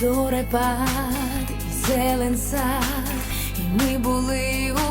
Зорепад і зелен сад, і ми були у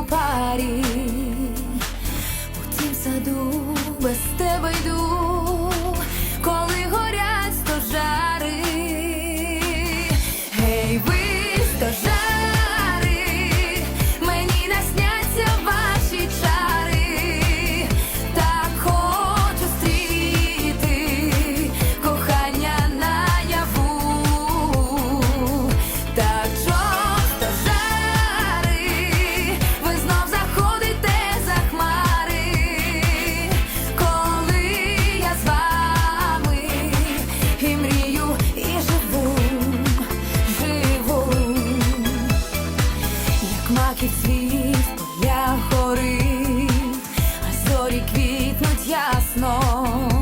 Плакить світ в гори, а зорі квітнуть ясно.